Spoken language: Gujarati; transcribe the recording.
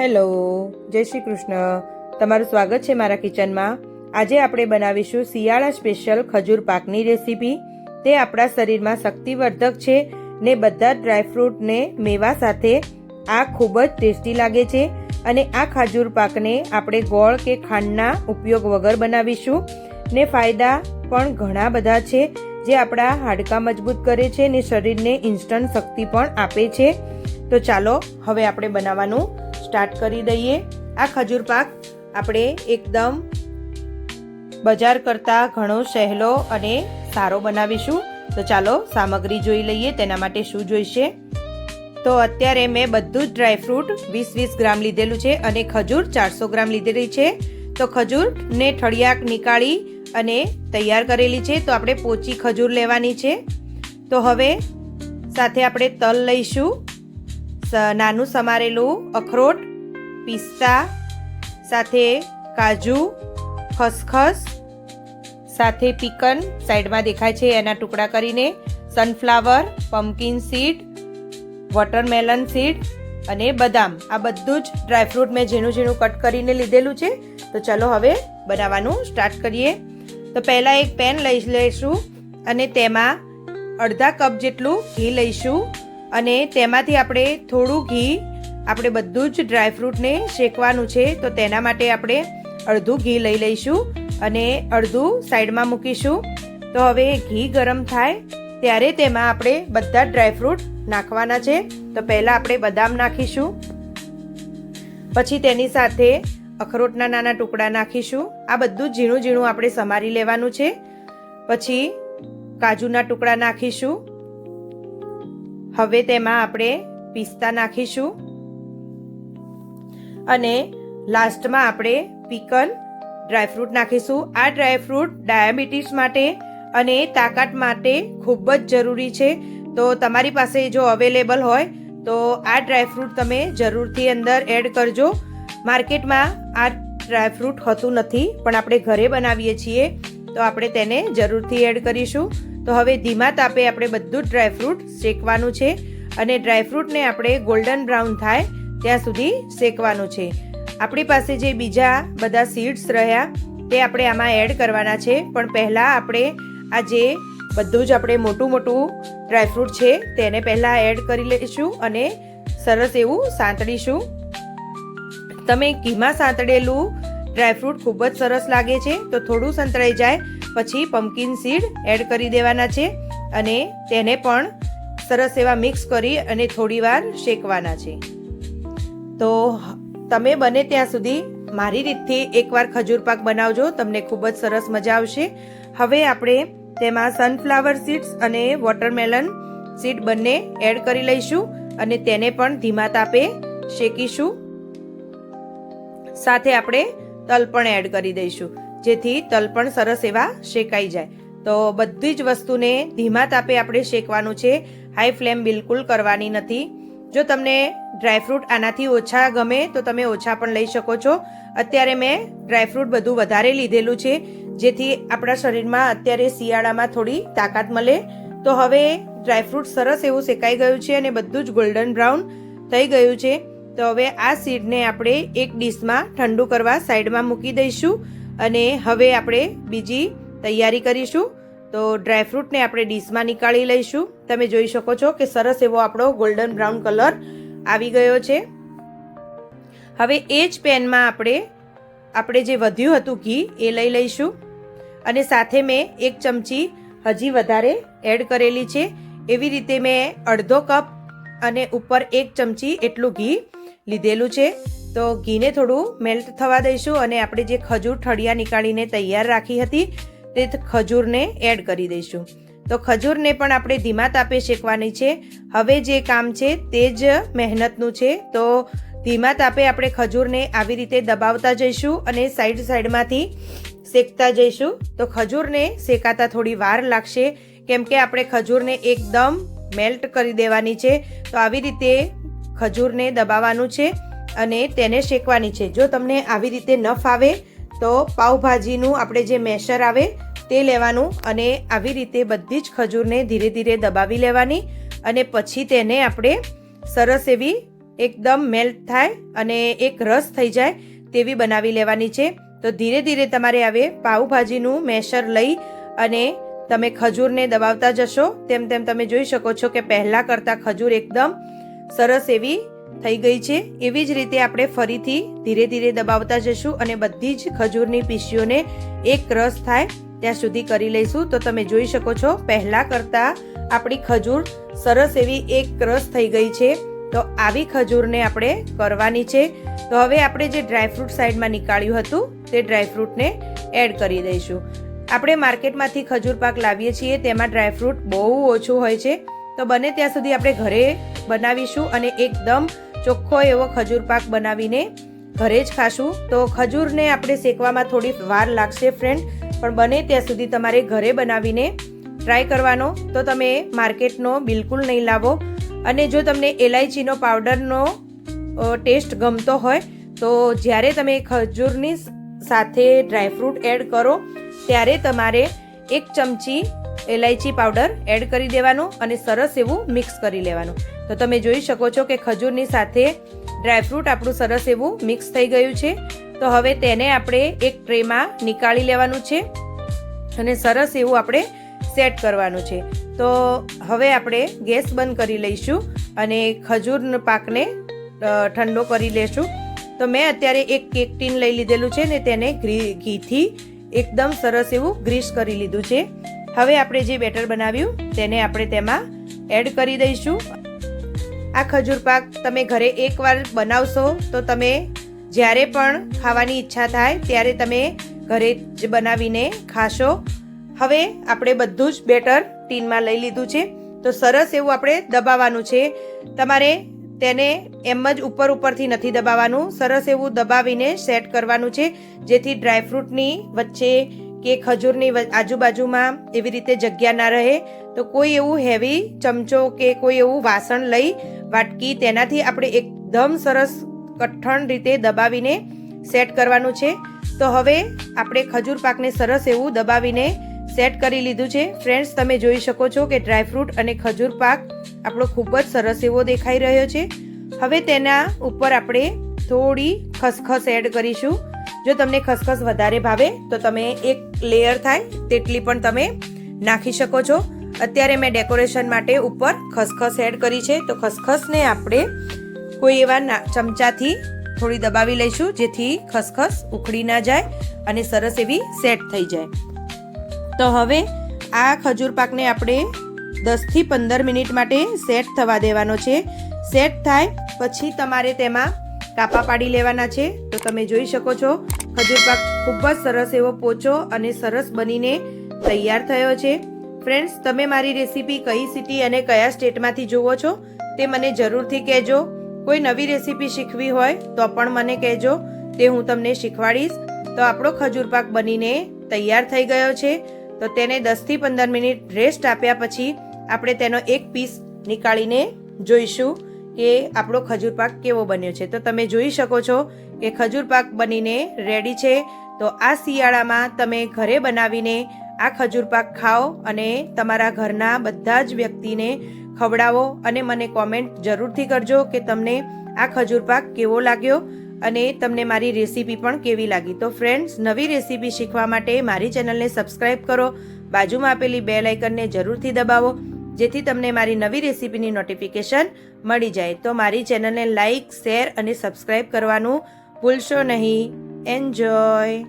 હેલો, જય શ્રી કૃષ્ણ. તમારું સ્વાગત છે મારા કિચનમાં. આજે આપણે બનાવીશું શિયાળા સ્પેશિયલ ખજૂર પાકની રેસીપી. તે આપણા શરીરમાં શક્તિવર્ધક છે ને બધા ડ્રાયફ્રૂટને મેવા સાથે આ ખૂબ જ ટેસ્ટી લાગે છે અને આ ખજૂર પાકને આપણે ગોળ કે ખાંડના ઉપયોગ વગર બનાવીશું. ને ફાયદા પણ ઘણા બધા છે જે આપણા હાડકાં મજબૂત કરે છે ને શરીરને ઇન્સ્ટન્ટ શક્તિ પણ આપે છે. તો ચાલો, હવે આપણે બનાવવાનું સ્ટાર્ટ કરી દઈએ. આ ખજૂર પાક આપણે એકદમ બજાર કરતાં ઘણો સહેલો અને સારો બનાવીશું. તો ચાલો સામગ્રી જોઈ લઈએ તેના માટે શું જોઈશે. તો અત્યારે મેં બધું જ ડ્રાયફ્રૂટ વીસ વીસ ગ્રામ લીધેલું છે અને ખજૂર ચારસો ગ્રામ લીધેલી છે. તો ખજૂરને ઠળિયાક નીકાળી અને તૈયાર કરેલી છે. તો આપણે પોચી ખજૂર લેવાની છે. તો હવે સાથે આપણે તલ લઈશું. નાનું સમારેલું અખરોટ, પિસ્તા, સાથે કાજુ, ખસખસ, સાથે પીકન સાઈડમાં દેખાય છે. એના ટુકડા કરીને sunflower pumpkin seed watermelon seed અને બદામ. આ બધું જ ડ્રાયફ્રૂટ મેં ઝીણું ઝીણું કટ કરીને લીધેલું છે. તો ચાલો હવે બનાવવાનું સ્ટાર્ટ કરીએ. તો પહેલાં એક પેન લઈ લઈશું અને તેમાં અડધા કપ જેટલું ઘી લઈશું. અને તેમાંથી આપણે થોડું ઘી, આપણે બધું જ ડ્રાયફ્રૂટને શેકવાનું છે, તો તેના માટે આપણે અડધું ઘી લઈ લઈશું અને અડધું સાઈડમાં મૂકીશું. તો હવે ઘી ગરમ થાય, ત્યારે તેમાં આપણે બધા ડ્રાયફ્રૂટ નાખવાના છે. તો પહેલાં આપણે બદામ નાખીશું. પછી તેની સાથે અખરોટના નાના ટુકડા નાખીશું. આ બધું ઝીણું ઝીણું આપણે સમારી લેવાનું છે. પછી કાજુના ટુકડા નાખીશું. હવે તેમાં આપણે પિસ્તા નાખીશું. અને લાસ્ટમાં આપણે પીકન ડ્રાયફ્રૂટ નાખીશું. આ ડ્રાયફ્રૂટ ડાયાબિટીસ માટે અને તાકાત માટે ખૂબ જ જરૂરી છે. તો તમારી પાસે જો અવેલેબલ હોય, તો આ ડ્રાયફ્રૂટ તમે જરૂરથી અંદર એડ કરજો. માર્કેટમાં આ ડ્રાયફ્રૂટ હોતું નથી, પણ આપણે ઘરે બનાવીએ છીએ, તો આપણે તેને જરૂરથી એડ કરીશું. તો હવે ધીમા તાપે આપણે બધું ડ્રાયફ્રૂટ શેકવાનું છે અને ડ્રાયફ્રૂટને આપણે ગોલ્ડન બ્રાઉન થાય ત્યાં સુધી શેકવાનું છે. આપણી પાસે જે બીજા બધા સીડ્સ રહ્યા, તે આપણે આમાં એડ કરવાના છે. પણ પહેલાં આપણે આ જે બધું જ આપણે મોટું મોટું ડ્રાયફ્રૂટ છે, તેને પહેલાં એડ કરી લઈશું અને સરસ એવું સાંતળીશું. તમે ઘીમાં સાંતળેલું ડ્રાયફ્રૂટ ખૂબ જ સરસ લાગે છે, તો થોડું સંતળાઈ જાય પછી પમ્પકિન સીડ એડ કરી દેવાના છે અને તેને પણ સરસ એવા મિક્સ કરી અને થોડીવાર શેકવાના છે. તો તમે બને ત્યાં સુધી મારી રીતથી એકવાર ખજૂર પાક બનાવજો, તમને ખૂબ જ સરસ મજા આવશે. હવે આપણે તેમાં સનફ્લાવર સીડ્સ અને વોટરમેલન સીડ બંને એડ કરી લઈશું અને તેને પણ ધીમા તાપે શેકીશું. સાથે આપણે તલ પણ એડ કરી દઈશું. જેથી તલ પણ સરસ એવા શેકાઈ જાય. તો બધી જ વસ્તુને ધીમા તાપે આપણે શેકવાનું છે. હાઈ ફ્લેમ બિલકુલ કરવાની નથી. જો તમને ડ્રાયફ્રૂટ આનાથી ઓછા ગમે તો તમે ઓછા પણ લઈ શકો છો. અત્યારે મેં ડ્રાયફ્રૂટ બધું વધારે લીધેલું છે, જેથી આપણા શરીરમાં અત્યારે શિયાળામાં થોડી તાકાત મળે. તો હવે ડ્રાયફ્રૂટ સરસ એવું શેકાઈ ગયું છે અને બધું જ ગોલ્ડન બ્રાઉન થઈ ગયું છે. તો હવે આ સીડને આપણે એક ડીશમાં ઠંડુ કરવા સાઈડમાં મૂકી દઈશું. અને હવે આપણે બીજી તૈયારી કરીશું. તો ડ્રાયફ્રૂટને આપણે ડીશમાં નીકાળી લઈશું. તમે જોઈ શકો છો કે સરસ એવો આપણો ગોલ્ડન બ્રાઉન કલર આવી ગયો છે. હવે એ જ પેનમાં આપણે આપણે જે વધ્યું હતું ઘી, એ લઈ લઈશું. અને સાથે મેં એક ચમચી હજી વધારે એડ કરેલી છે. એવી રીતે મેં અડધો કપ અને ઉપર એક ચમચી એટલું ઘી લીધેલું છે. તો ઘીને થોડું મેલ્ટ થવા દઈશું અને આપણે જે ખજૂર ઠળિયા નીકાળીને તૈયાર રાખી હતી, તે ખજૂરને એડ કરી દઈશું. તો ખજૂરને પણ આપણે ધીમા તાપે શેકવાની છે. હવે જે કામ છે, તે જ મહેનતનું છે. તો ધીમા તાપે આપણે ખજૂરને આવી રીતે દબાવતા જઈશું અને સાઈડ સાઈડમાંથી શેકતા જઈશું. તો ખજૂરને શેકાતા થોડી વાર લાગશે, કેમ કે આપણે ખજૂરને એકદમ મેલ્ટ કરી દેવાની છે. તો આવી રીતે ખજૂરને દબાવવાનું છે. અને તેને શેકવાની છે. જો તમને આવી રીતે ન ફાવે તો પાઉભાજીનું આપણે જે મેશર આવે, તે લેવાનું અને આવી રીતે બધી જ ખજૂરને ધીરે ધીરે દબાવી લેવાની અને પછી તેને આપણે સરસ એવી એકદમ મેલ્ટ થાય અને એક રસ થઈ જાય તેવી બનાવી લેવાની છે. તો ધીરે ધીરે તમારે હવે પાઉભાજીનું મેશર લઈ અને તમે ખજૂરને દબાવતા જશો. તેમ તેમ તમે જોઈ શકો છો કે પહેલાં કરતાં ખજૂર એકદમ સરસ એવી થઈ ગઈ છે. એવી જ રીતે આપણે ફરીથી ધીરે ધીરે દબાવતા જશું અને બધી જ ખજૂરની પીસીઓને એક રસ થાય ત્યાં સુધી કરી લઈશું. તો તમે જોઈ શકો છો, પહેલાં કરતાં આપણી ખજૂર સરસ એવી એક રસ થઈ ગઈ છે. તો આવી ખજૂરને આપણે કરવાની છે. તો હવે આપણે જે ડ્રાયફ્રૂટ સાઈડમાં નીકાળ્યું હતું, તે ડ્રાયફ્રૂટને એડ કરી દઈશું. આપણે માર્કેટમાંથી ખજૂર પાક લાવીએ છીએ, તેમાં ડ્રાયફ્રૂટ બહુ ઓછું હોય છે. તો બને ત્યાં સુધી આપણે ઘરે બનાવીશું અને એકદમ ચોખ્ખો એવો ખજૂર પાક બનાવીને ઘરે જ ખાશું. તો ખજૂરને આપણે શેકવામાં થોડી વાર લાગશે ફ્રેન્ડ પણ બને ત્યાં સુધી તમારે ઘરે બનાવીને ટ્રાય કરવાનો. તો તમે માર્કેટનો બિલકુલ નહીં લાવો. અને જો તમને એલાયચીનો પાવડરનો ટેસ્ટ ગમતો હોય, તો જ્યારે તમે ખજૂરની સાથે ડ્રાયફ્રૂટ એડ કરો, ત્યારે તમારે એક ચમચી એલાયચી પાવડર એડ કરી દેવાનું અને સરસ એવું મિક્સ કરી લેવાનું. તો તમે જોઈ શકો છો કે ખજૂરની સાથે ડ્રાયફ્રૂટ આપણું સરસ એવું મિક્સ થઈ ગયું છે. તો હવે તેને આપણે એક ટ્રેમાં નીકાળી લેવાનું છે અને સરસ એવું આપણે સેટ કરવાનું છે. તો હવે આપણે ગેસ બંધ કરી લઈશું અને ખજૂર પાકને ઠંડો કરી લેશું. તો મેં અત્યારે એક કેક ટીન લઈ લીધેલું છે ને તેને ઘીથી એકદમ સરસ એવું ગ્રીસ કરી લીધું છે. હવે આપણે જે બેટર બનાવ્યું તેને આપણે તેમાં એડ કરી દઈશું. આ ખજૂર પાક તમે ઘરે એકવાર બનાવશો તો તમે જ્યારે પણ ખાવાની ઈચ્છા થાય ત્યારે તમે ઘરે જ બનાવીને ખાશો. હવે આપણે બધું જ બેટર ટીનમાં લઈ લીધું છે. તો સરસ એવું આપણે દબાવવાનું છે. તમારે તેને એમ જ ઉપર ઉપરથી નથી દબાવવાનું. સરસ એવું દબાવીને સેટ કરવાનું છે. જેથી ડ્રાયફ્રૂટની વચ્ચે કે ખજૂરની આજુબાજુમાં એવી રીતે જગ્યા ના રહે, તો કોઈ એવું હેવી ચમચો કે કોઈ એવું વાસણ લઈ વાટકી તેનાથી આપણે એકદમ સરસ કઠણ રીતે દબાવીને સેટ કરવાનું છે. તો હવે આપણે ખજૂર પાકને સરસ એવું દબાવીને સેટ કરી લીધું છે. ફ્રેન્ડ્સ, તમે જોઈ શકો છો કે ડ્રાયફ્રૂટ અને ખજૂર પાક આપણો ખૂબ જ સરસ એવો દેખાઈ રહ્યો છે. હવે તેના ઉપર આપણે થોડી ખસખસ એડ કરીશું. જો તમને ખસખસ વધારે ભાવે, તો તમે એક લેયર થાય તેટલી પણ તમે નાખી શકો છો. અત્યારે મેં ડેકોરેશન માટે ઉપર ખસખસ એડ કરી છે. તો ખસખસને આપણે કોઈ એવા ચમચાથી થોડી દબાવી લઈશું, જેથી ખસખસ ઉખડી ના જાય અને સરસ એવી સેટ થઈ જાય. તો હવે આ ખજૂર પાકને આપણે દસથી પંદર મિનિટ માટે સેટ થવા દેવાનો છે. સેટ થાય પછી તમારે તેમાં કાપા પાડી લેવાના છે. તો તમે જોઈ શકો છો, ખજૂર પાક ખૂબ જ સરસ એવો પોચો અને સરસ બનીને તૈયાર થયો છે. ફ્રેન્ડ્સ, તમે મારી રેસીપી કઈ સિટી અને કયા સ્ટેટમાંથી જુઓ છો તે મને જરૂરથી કહેજો. કોઈ નવી રેસીપી શીખવી હોય તો પણ મને કહેજો, તે હું તમને શીખવાડીશ. તો આપણો ખજૂર પાક બનીને તૈયાર થઈ ગયો છે. તો તેને દસથી પંદર મિનિટ રેસ્ટ આપ્યા પછી આપણે તેનો એક પીસ નીકાળીને જોઈશું. કે આપણો ખજૂર પાક કેવો બન્યો છે? તો તમે જોઈ શકો છો કે ખજૂર પાક બનીને રેડી છે. તો આ શિયાળામાં તમે ઘરે બનાવીને આ ખજૂર પાક ખાઓ અને તમારા ઘરના બધા જ વ્યક્તિને ખવડાવો અને મને કોમેન્ટ જરૂરથી કરજો કે તમને આ ખજૂર પાક કેવો લાગ્યો અને તમને મારી રેસીપી પણ કેવી લાગી. તો ફ્રેન્ડ્સ નવી રેસીપી શીખવા માટે મારી ચેનલને સબસ્ક્રાઈબ કરો. બાજુમાં આપેલી બે લાઇકનને જરૂરથી દબાવો. જેથી તમને મારી નવી રેસીપીની નોટિફિકેશન મળી જાય. તો મારી ચેનલને લાઇક શેર અને સબસ્ક્રાઈબ કરવાનું ભૂલશો નહીં. એન્જોય